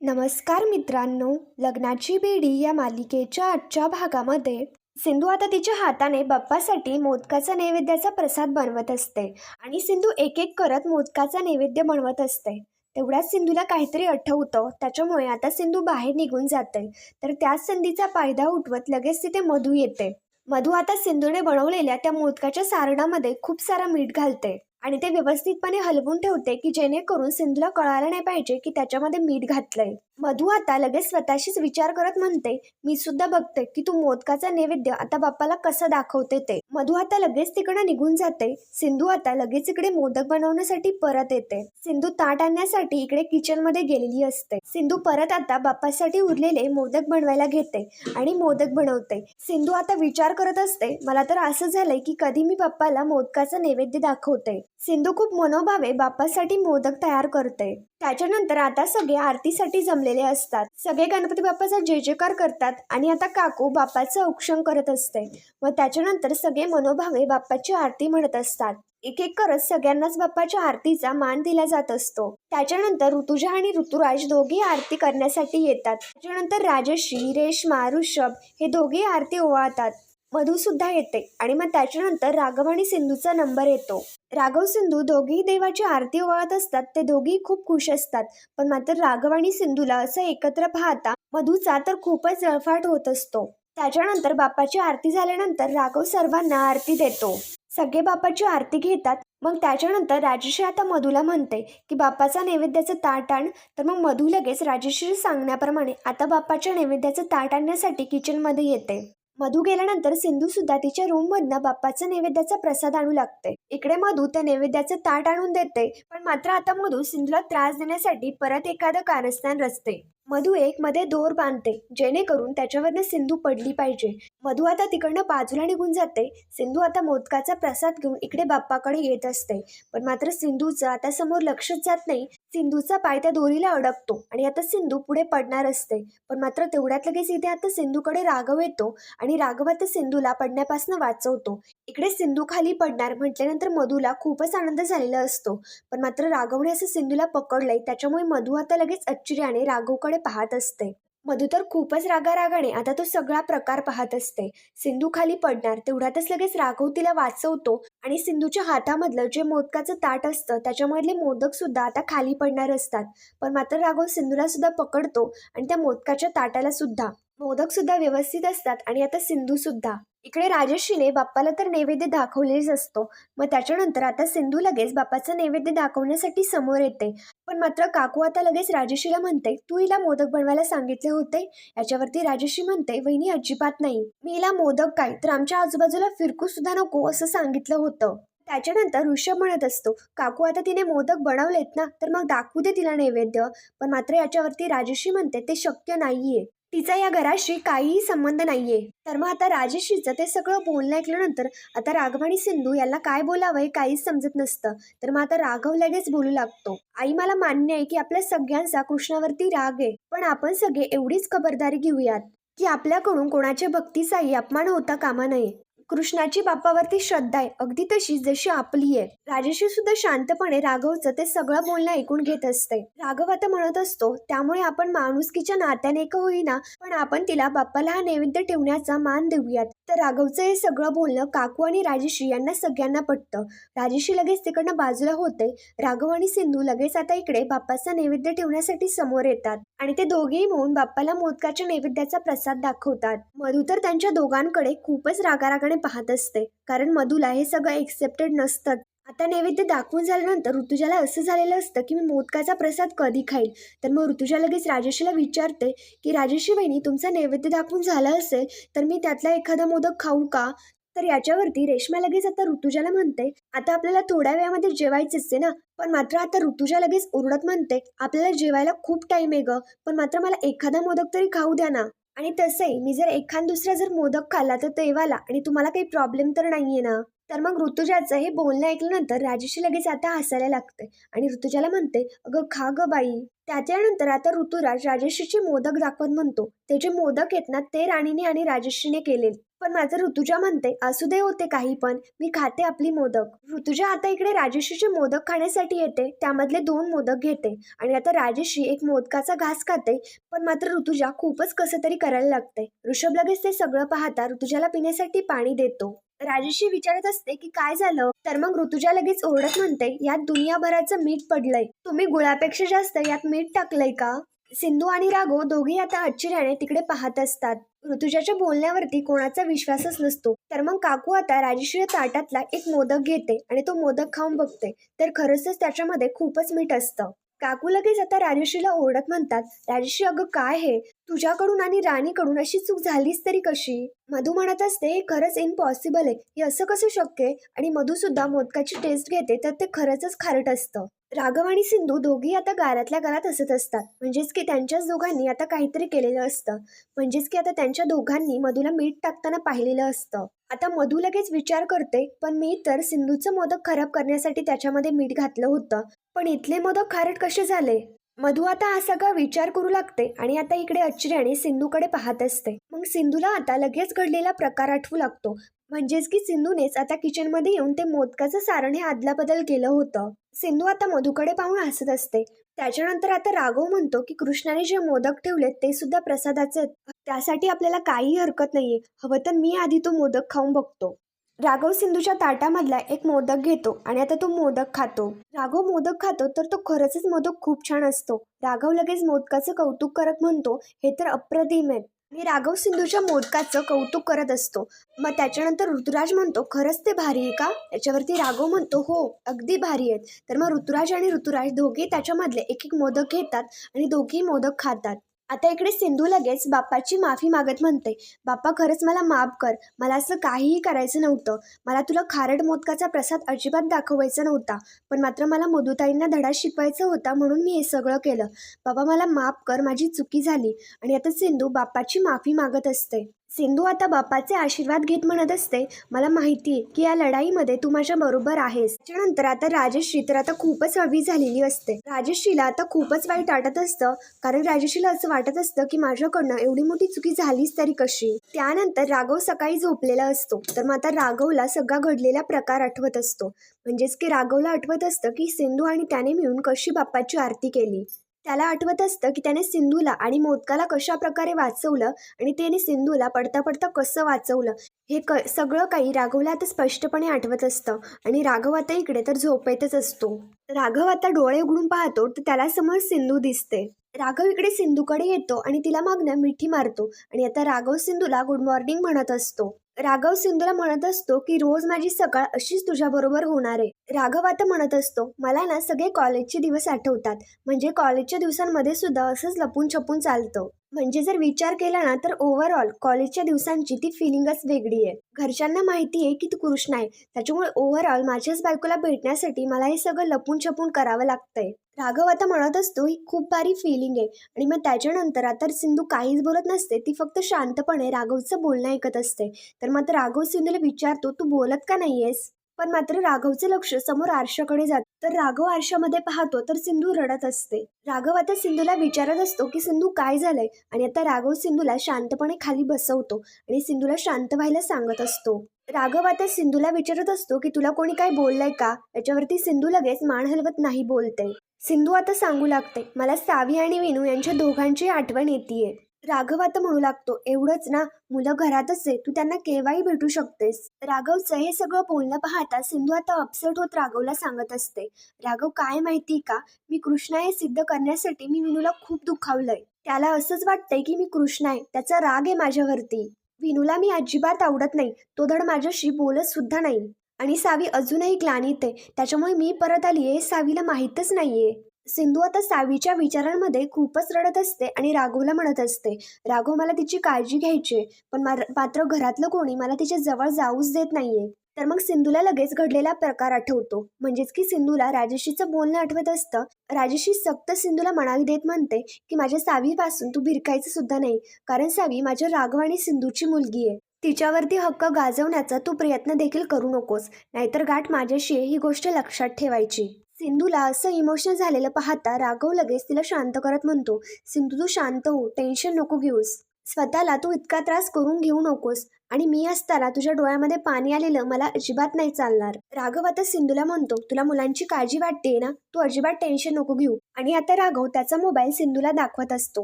नमस्कार मित्रांनो लग्नाची बेडी या मालिकेच्या आजच्या भागामध्ये सिंधू आता तिच्या हाताने बाप्पासाठी मोदकाचा नैवेद्याचा प्रसाद बनवत असते आणि सिंधू एक एक करत मोदकाचा नैवेद्य बनवत असते. तेवढ्याच सिंधूला काहीतरी आठवतं त्याच्यामुळे आता सिंधू बाहेर निघून जाते. तर त्याच संधीचा फायदा उठवत लगेच तिथे मधू येते. मधू आता सिंधूने बनवलेल्या त्या मोदकाच्या सारणामध्ये खूप सारा मीठ घालते. आणि ते व्यवस्थितपणे हलवून ठेवते की जेणेकरून सिंधूला कळायला नाही पाहिजे की त्याच्यामध्ये मीठ घातलंय. मधू आता लगेच स्वतःशीच विचार करत म्हणते मी सुद्धा बघते की तू मोदकाचा नैवेद्य आता बाप्पाला कसं दाखवते ते. मधू आता लगेच तिकडं निघून जाते. सिंधू आता लगेच इकडे मोदक बनवण्यासाठी परत येते. सिंधू ताट आणण्यासाठी इकडे किचनमध्ये गेलेली असते. सिंधू परत आता बाप्पासाठी उरलेले मोदक बनवायला घेते आणि मोदक बनवते. सिंधू आता विचार करत असते मला तर असं झालंय की कधी मी बाप्पाला मोदकाचा नैवेद्य दाखवते. सिंधू खूप मनोभावे बाप्पासाठी मोदक तयार करते त्याच्यानंतर आता सगळे आरतीसाठी जमलेले असतात. सगळे गणपती बाप्पाचा जय जयकार करतात आणि आता काकू बाप्पाचं औक्षण करत असते. व त्याच्यानंतर सगळे मनोभावे बाप्पाची आरती म्हणत असतात. एक एक करत सगळ्यांनाच बाप्पाच्या आरतीचा मान दिला जात असतो. त्याच्यानंतर ऋतुजा आणि ऋतुराज दोघे आरती करण्यासाठी येतात. त्याच्यानंतर राजश्री रेश्मा ऋषभ हे दोघे आरती ओवाळतात. मधू सुद्धा येते आणि मग त्याच्यानंतर राघव आणि सिंधूचा नंबर येतो. राघव सिंधू दोघेही देवाची आरती ओवाळत असतात. ते दोघेही खूप खुश असतात. पण मात्र राघव आणि सिंधूला असं एकत्र पाहता मधूचा तर खूपच जळफाट होत असतो. त्याच्यानंतर बाप्पाची आरती झाल्यानंतर राघव सर्वांना आरती देतो. सगळे बापाची आरती घेतात. मग त्याच्यानंतर राजश्री आता मधूला म्हणते की बापाचा नैवेद्याचं ताट आण. तर मग मधू लगेच राजश्री सांगण्याप्रमाणे आता बाप्पाच्या नैवेद्याचं ताट आणण्यासाठी किचनमध्ये येते. मधू गेल्यानंतर सिंधू सुद्धा तिच्या रूम मधनं बाप्पाचा नैवेद्याचा प्रसाद आणू लागते इकडे मधू त्या नैवेद्याचं ताट आणून देते पण मात्र आता मधू सिंधूला त्रास देण्यासाठी परत एखादं कारस्थान रचते मधू एक मध्ये दोर बांधते जेणेकरून त्याच्यावरनं सिंधू पडली पाहिजे. मधू आता तिकडनं बाजूला निघून जाते. सिंधू आता मोदकाचा प्रसाद घेऊन इकडे बाप्पाकडे येत असते. पण मात्र सिंधूचं आता समोर लक्षच जात नाही. सिंधूचा पाय त्या दोरीला अडकतो आणि आता सिंधू पुढे पडणार असते. पण मात्र तेवढ्यात लगेच इथे आता सिंधूकडे राघव येतो आणि राघव आता सिंधूला पडण्यापासून वाचवतो. इकडे सिंधू खाली पडणार म्हटल्यानंतर मधूला खूपच आनंद झालेला असतो. पण मात्र राघवने असं सिंधूला पकडलंय त्याच्यामुळे मधू आता लगेच आश्चर्याने राघवकडे पाहत असते. मधू तर खूपच रागारागाने आता तो सगळा प्रकार पाहत असते. सिंधू खाली पडणार तेवढ्यातच लगेच राघव तिला वाचवतो आणि सिंधूच्या हातामधलं जे मोदकाचं ताट असतं त्याच्यामधले मोदक सुद्धा आता खाली पडणार असतात. पण मात्र राघव सिंधूला सुद्धा पकडतो आणि त्या मोदकाच्या ताटाला सुद्धा. मोदक सुद्धा व्यवस्थित असतात आणि आता सिंधू सुद्धा. इकडे राजश्रीने बाप्पाला तर नैवेद्य दाखवलेच असतो. मग त्याच्यानंतर आता सिंधू लगेच बाप्पाचं नैवेद्य दाखवण्यासाठी समोर येते. पण मात्र काकू आता लगेच राजश्रीला म्हणते तू हिला मोदक बनवायला सांगितले होते? याच्यावरती राजश्री म्हणते वहिनी अजिबात नाही. मी हिला मोदक काय? तर आमच्या आजूबाजूला फिरकू सुद्धा नको असं सांगितलं होतं. त्याच्यानंतर ऋषभ म्हणत असतो काकू आता तिने मोदक बनवलेत ना तर मग दाखवू दे तिला नैवेद्य. पण मात्र याच्यावरती राजश्री म्हणते ते शक्य नाहीये. तिचा या घराशी काहीही संबंध नाहीये. तर मग आता राजेशीचं ते सगळं बोलणं ऐकल्यानंतर आता राघव आणि सिंधू याला काय बोलावं हे काहीच समजत नसतं. तर मग आता राघव लगेच बोलू लागतो. आई मला मान्य आहे की आपल्या सगळ्यांचा कृष्णावरती राग आहे पण आपण सगळे एवढीच खबरदारी घेऊयात की आपल्याकडून कोणाच्या भक्तीचाही अपमान होता कामा नये. कृष्णाची बाप्पावरती श्रद्धा आहे. अगदी तशी जशी आपली आहे. राजेशी सुद्धा शांतपणे राघवचं ते सगळं बोलणं ऐकून घेत असते. राघव आता म्हणत असतो त्यामुळे आपण माणुसकीच्या नात्याने का होईना पण आपण तिला बाप्पाला हा नैवेद्य ठेवण्याचा मान देऊयात. तर राघवचं हे सगळं बोलणं काकू आणि राजेशी यांना सगळ्यांना पटतं. राजेशी लगेच तिकडनं बाजूला होते. राघव आणि सिंधू लगेच आता इकडे बाप्पाचा नैवेद्य ठेवण्यासाठी समोर येतात आणि ते दोघेही मिळून बाप्पाला मोदकाच्या नैवेद्याचा प्रसाद दाखवतात. मधू तर त्यांच्या दोघांकडे खूपच रागारागाने पाहत असते. कारण मधूला हे सगळं एक्सेप्टेड नसतं आता नैवेद्य दाखवून झाल्यानंतर ऋतुजाला असं झालेलं असतं की मी मोदकाचा प्रसाद कधी खाईल तर मग ऋतुजा लगेच राजेशीला विचारते की राजेशी बहिणी तुमचा नैवेद्य दाखवून झाला असेल तर मी त्यातला एखादा मोदक खाऊ का? तर याच्यावरती रेश्मा लगेच आता ऋतुजाला म्हणते आता आपल्याला थोड्या वेळामध्ये जेवायचेच आहे ना पण मात्र आता ऋतुजा लगेच ओरडत म्हणते आपल्याला जेवायला खूप टाइम आहे ग पण मात्र मला एखादा मोदक तरी खाऊ द्या ना. आणि तसंही मी जर एखाद दुसरा जर मोदक खाल्ला तर तेवाला आणि तुम्हाला काही प्रॉब्लेम तर नाही आहे ना. तर मग ऋतुजाचं हे बोलणं ऐकल्यानंतर राजेशी लगेच आता हसायला लागते आणि ऋतुजाला म्हणते अगं खा ग बाई. त्याच्यानंतर आता ऋतुराज राजेशीचे मोदक दाखवत म्हणतो. ते जे मोदक आहेत ना ते राणीने आणि राजेशीने केले पण माझं ऋतुजा म्हणते असू दे होते काही पण मी खाते आपली मोदक. ऋतुजा आता इकडे राजेशीचे मोदक खाण्यासाठी येते. त्यामधले दोन मोदक घेते. आणि आता राजेशी एक मोदकाचा घास खाते. पण मात्र ऋतुजा खूपच कसं तरी करायला लागते ऋषभ लगेच ते सगळं पाहता ऋतुजाला पिण्यासाठी पाणी देतो. राजेशी विचारत असते की काय झालं? तर मग ऋतुजा लगेच ओरडत म्हणते यात दुनियाभराचं मीठ पडलंय. तुम्ही गुळापेक्षा जास्त यात मीठ टाकलंय का? सिंधू आणि राघव दोघे आता आश्चर्याने तिकडे पाहत असतात. ऋतुजाच्या बोलण्यावरती कोणाचा विश्वासच नसतो. तर मग काकू आता राजेश्री ताटातला एक मोदक घेते आणि तो मोदक खाऊन बघते. तर खरंच त्याच्यामध्ये खूपच मीठ असतं. काकू लगेच आता राजश्रीला ओरडत म्हणतात राजश्री अगं काय हे? तुझ्याकडून आणि राणीकडून अशी चूक झालीच तरी कशी? मधू म्हणत असते हे खरंच इम्पॉसिबल आहे. हे असं कसं शक्य आणि मधू सुद्धा मोदकाची टेस्ट घेते तर ते खरंच खारट असतं. राघव आणि सिंधू दोघी आता गारातल्या गारात हसत असतात. म्हणजेच की त्यांच्याच दोघांनी आता काहीतरी केलेलं असतं. म्हणजेच की आता त्यांच्या दोघांनी मधूला मीठ टाकताना पाहिलेलं असतं. आता मधू लगेच विचार करते पण मी तर सिंधूचं मोदक खराब करण्यासाठी त्याच्यामध्ये मीठ घातलं होतं. पण इथले मोदक खारट कसे झाले? मधू आता हा सगळा विचार करू लागते आणि आता इकडे आश्चर्याने सिंधूकडे पाहत असते. मग सिंधूला आता लगेच घडलेला प्रकार आठवू लागतो. म्हणजेच की सिंधूनेच आता किचनमध्ये येऊन ते मोदकाचं सारण हे अदलाबदल केलं होतं. सिंधू आता मधूकडे पाहून हसत असते. त्याच्यानंतर आता राघव म्हणतो की कृष्णाने जे मोदक ठेवलेत ते सुद्धा प्रसादाचे त्यासाठी आपल्याला काही हरकत नाहीये. हवं तर मी आधी तो मोदक खाऊन बघतो. राघव सिंधूच्या ताटामधला एक मोदक घेतो आणि आता तो मोदक खातो. राघव मोदक खातो तर तो खरंच मोदक खूप छान असतो. राघव लगेच मोदकाचं कौतुक करत म्हणतो हे तर अप्रतिम आहेत. आणि राघव सिंधूच्या मोदकाचं कौतुक करत असतो. मग त्याच्यानंतर ऋतुराज म्हणतो खरंच ते भारी आहे का? त्याच्यावरती राघव म्हणतो हो अगदी भारी आहेत. तर मग ऋतुराज आणि ऋतुराज दोघे त्याच्यामधले एक एक मोदक घेतात आणि दोघेही मोदक खातात. आता इकडे सिंधू लगेच बाप्पाची माफी मागत म्हणते बाप्पा खरंच मला माफ कर. मला असं काहीही करायचं नव्हतं. मला तुला खारट मोदकाचा प्रसाद अजिबात दाखवायचा नव्हता. पण मात्र मला मधुताईंना धडा शिकवायचा होता म्हणून मी हे सगळं केलं. बाबा मला माफ कर. माझी चुकी झाली. आणि आता सिंधू बाप्पाची माफी मागत असते सिंधू आता बाप्पाचे आशीर्वाद घेत म्हणत असते मला माहिती आहे की या लढाईमध्ये तू माझ्या बरोबर आहेस. त्याच्यानंतर आता राजश्री तर आता खूपच हवी झालेली असते. राजश्रीला आता खूपच वाईट वाटत असतं कारण राजश्रीला असं वाटत असतं की माझ्याकडनं एवढी मोठी चुकी झालीच तरी कशी? त्यानंतर राघव सकाळी झोपलेला असतो. तर मग आता राघवला सगळा घडलेला प्रकार आठवत असतो. म्हणजेच की राघवला आठवत असतं की सिंधू आणि त्याने मिळून कशी बाप्पाची आरती केली. त्याला आठवत असतं की त्याने सिंधूला आणि मोदकाला कशा प्रकारे वाचवलं आणि त्याने सिंधूला पडता पडता कसं वाचवलं हे क सगळं काही राघवला आता स्पष्टपणे आठवत असतं. आणि राघव आता इकडे तर झोपेतच असतो. राघव आता डोळे उघडून पाहतो तर त्याला समोर सिंधू दिसते. राघव इकडे सिंधूकडे येतो आणि तिला मागणं मिठी मारतो. आणि आता राघव सिंधूला गुड मॉर्निंग म्हणत असतो. राघव सिंधूला म्हणत असतो की रोज माझी सकाळ अशीच तुझ्याबरोबर होणार आहे. राघव आता म्हणत असतो मला ना सगळे कॉलेजचे दिवस आठवतात. म्हणजे कॉलेजच्या दिवसांमध्ये सुद्धा असंच लपून छपून चालतं. म्हणजे जर विचार केला ना तर ओव्हरऑल कॉलेजच्या दिवसांची ती फिलिंगच वेगळी आहे. घरच्यांना माहिती आहे की तू कृष्ण आहे. त्याच्यामुळे ओव्हरऑल माझ्याच बायकोला भेटण्यासाठी मला हे सगळं लपून छपून करावं लागतंय. राघव आता म्हणत असतो ही खूप भारी फिलिंग आहे. आणि मग त्याच्यानंतर आता सिंधू काहीच बोलत नसते ती फक्त शांतपणे राघवचं बोलणं ऐकत असते. तर मात्र राघव सिंधूला विचारतो तू बोलत का नाहीयेस? पण मात्र राघवचं लक्ष समोर आरशाकडे जात तर राघव आरशामध्ये पाहतो तर सिंधू रडत असते. राघव आता सिंधूला विचारत असतो की सिंधू काय झालंय? आणि आता राघव सिंधूला शांतपणे खाली बसवतो आणि सिंधूला शांत व्हायला सांगत असतो. राघव आता सिंधूला विचारत असतो की तुला कोणी काय बोललंय का? याच्यावरती सिंधू लगेच मान हलवत नाही बोलते. सिंधू आता सांगू लागते मला सावी आणि विनू यांच्या दोघांची आठवण येते राघव आता म्हणू लागतो एवढंच ना मुलं घरातच आहे तू त्यांना केव्हाही भेटू शकतेस. राघवचं हे सगळं बोलणं पाहता सिंधू आता अपसेट होत राघवला सांगत असते राघव काय माहिती का मी कृष्णा हे सिद्ध करण्यासाठी मी विनूला खूप दुखावलंय. त्याला असंच वाटतंय की मी कृष्ण आहे त्याचा राग आहे माझ्यावरती. विनूला मी अजिबात आवडत नाही तो धड माझ्याशी बोलत सुद्धा नाही. आणि सावी अजूनही ग्लानीत आहे. त्याच्यामुळे मी परत आली आहे सावीला माहीतच नाही आहे सिंधू आता सावीच्या विचारांमध्ये खूपच रडत असते आणि राघवला म्हणत असते राघव मला तिची काळजी घ्यायची पण मात्र घरातलं कोणी मला तिच्या जवळ जाऊच देत नाहीये. तर मग सिंधूला लगेच घडलेला प्रकार आठवतो. म्हणजेच की सिंधूला राजेशीचं बोलणं आठवत असतं. राजेशी सक्त सिंधूला म्हणावी देत म्हणते की माझ्या सावीपासून तू भिरकायचं सुद्धा नाही कारण सावी माझ्या राघव आणि सिंधूची मुलगी आहे तिच्यावरती हक्क गाजवण्याचा तू प्रयत्न देखील करू नकोस. नाहीतर गाठ माझ्याशी ही गोष्ट लक्षात ठेवायची. सिंधूला असं इमोशनल झालेलं पाहता राघव लगेच तिला शांत करत म्हणतो सिंधू तू शांत हो टेन्शन नको घेऊस. स्वतःला तू इतका त्रास करून घेऊ नकोस. आणि मी असताना तुझ्या डोळ्यामध्ये पाणी आलेलं मला अजिबात नाही चालणार. राघव आता सिंधूला म्हणतो तुला मुलांची काळजी वाटते ना? तू अजिबात टेन्शन नको घेऊ. आणि आता राघव त्याचा मोबाईल सिंधूला दाखवत असतो.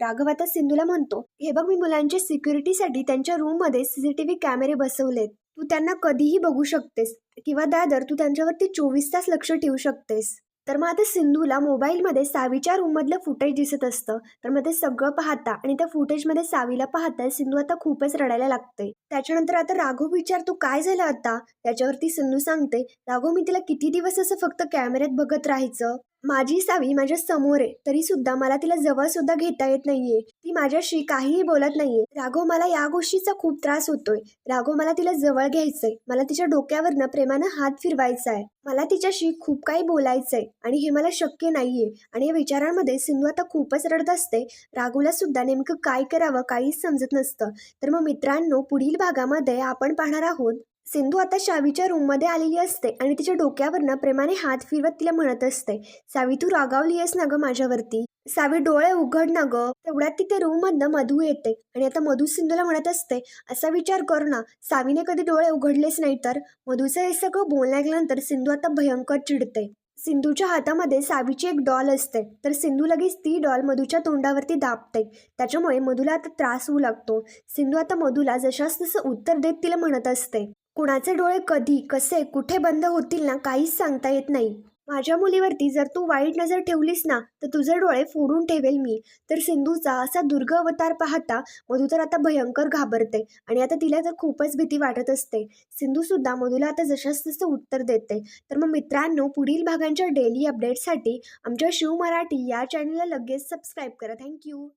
राघव आता सिंधूला म्हणतो हे बघ मी मुलांच्या सिक्युरिटीसाठी त्यांच्या रूममध्ये सीसीटीव्ही कॅमेरे बसवलेत. तू त्यांना कधीही बघू शकतेस. किंवा दादर तू त्यांच्यावरती चोवीस तास लक्ष ठेवू शकतेस. तर मग आता सिंधूला मोबाईलमध्ये सावीच्या रूममधलं फुटेज दिसत असतं. तर मग ते सगळं पाहता आणि त्या फुटेजमध्ये सावीला पाहता सिंधू आता खूपच रडायला लागते त्याच्यानंतर आता राघव विचारतो काय झालं आता? त्याच्यावरती सिंधू सांगते राघव मी तिला किती दिवस असं फक्त कॅमेऱ्यात बघत राहायचं? माझी सावी माझ्यासमोर आहे. तरी सुद्धा मला तिला जवळ सुद्धा घेता येत नाहीये. ती माझ्याशी काहीही बोलत नाहीये. राघव मला या गोष्टीचा खूप त्रास होतोय. राघव मला तिला जवळ घ्यायचंय. मला तिच्या डोक्यावरनं प्रेमानं हात फिरवायचा आहे मला तिच्याशी खूप काही बोलायचंय. आणि हे मला शक्य नाहीये. आणि या विचारांमध्ये सिंधू आता खूपच रडत असते. राघूला सुद्धा नेमकं काय करावं काहीच समजत नसतं. तर मग मित्रांनो पुढील भागामध्ये आपण पाहणार आहोत सिंधू आता शावीच्या रूममध्ये आलेली असते आणि तिच्या डोक्यावरनं प्रेमाने हात फिरवत तिला म्हणत असते सावी तू रागावली आहेस ना ग माझ्यावरती? सावी डोळे उघड ना ग. तेवढ्यात तिथे रूममधनं मधू येते आणि आता मधू सिंधूला म्हणत असते असा विचार कर ना सावीने कधी डोळे उघडलेच नाही तर? मधूचं हे सगळं बोलण्या गेल्यानंतर सिंधू आता भयंकर चिडते. सिंधूच्या हातामध्ये सावीची एक डॉल असते तर सिंधू लगेच ती डॉल मधूच्या तोंडावरती दाबते. त्याच्यामुळे मधूला आता त्रास होऊ लागतो. सिंधू आता मधूला जशास तसं उत्तर देत तिला म्हणत असते कुणाचे डोळे कधी कसे कुठे बंद होतील ना काहीच सांगता येत नाही. माझ्या मुलीवरती जर तू वाईट नजर ठेवलीस ना तर तुझे डोळे फोडून ठेवेल मी. तर सिंधूचा असा दुर्ग अवतार पाहता मधू तर आता भयंकर घाबरते आणि आता तिला तर खूपच भीती वाटत असते. सिंधू सुद्धा मधूला आता जशास तसं उत्तर देते. तर मग मित्रांनो पुढील भागांच्या डेली अपडेटसाठी आमच्या शिव मराठी या चॅनलला लगेच सबस्क्राईब करा. थँक्यू